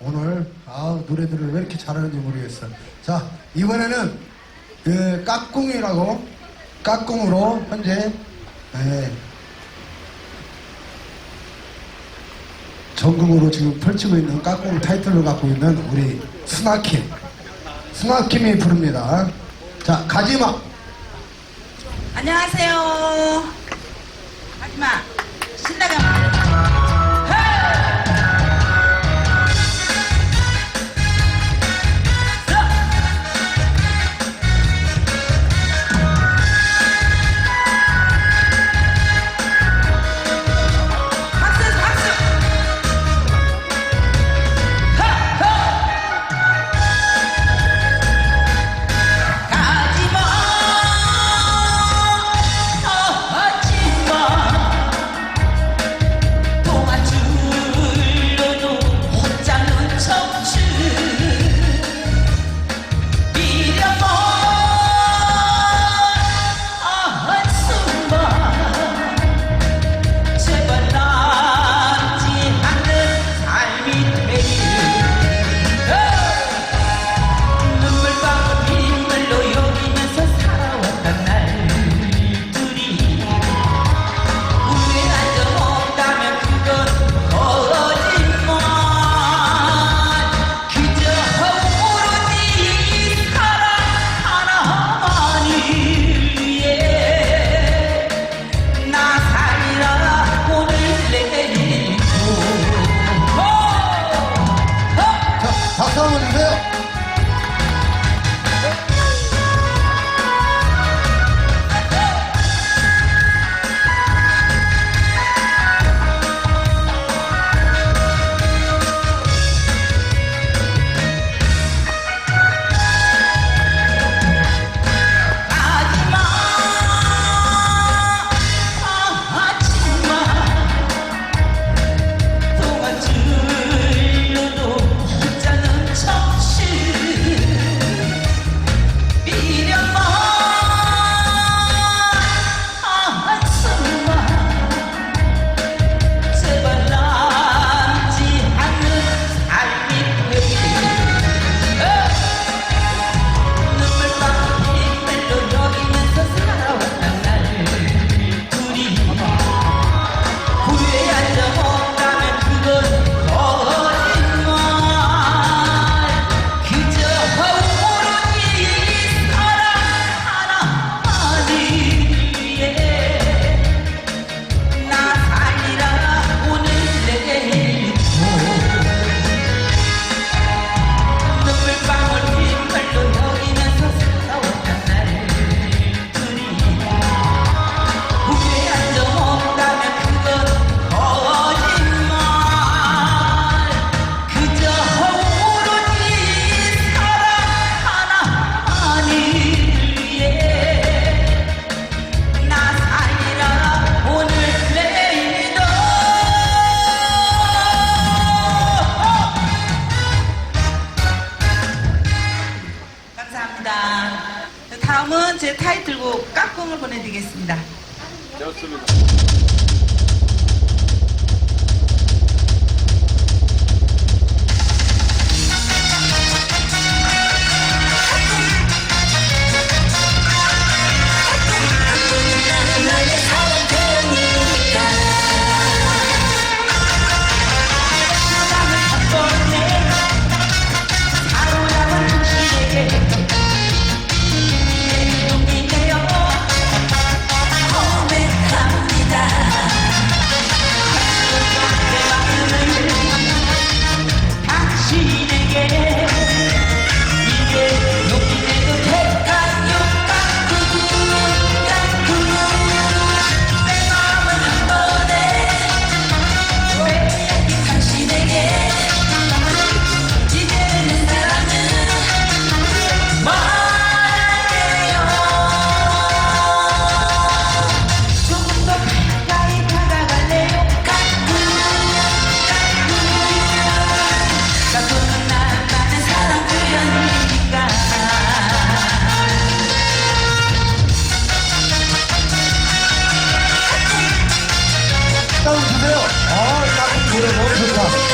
오늘 아 노래들을 왜 이렇게 잘하는지 모르겠어. 자 이번에는 그 깍꿍이라고 깍꿍으로 현재 예, 전국으로 지금 펼치고 있는 깍꿍 타이틀로 갖고 있는 우리 스나킴 스나킴이 부릅니다. 자 가지마. 안녕하세요. 가지마. 다음은 제 타이틀곡 깍꿍을 보내드리겠습니다. 좋습니다. Música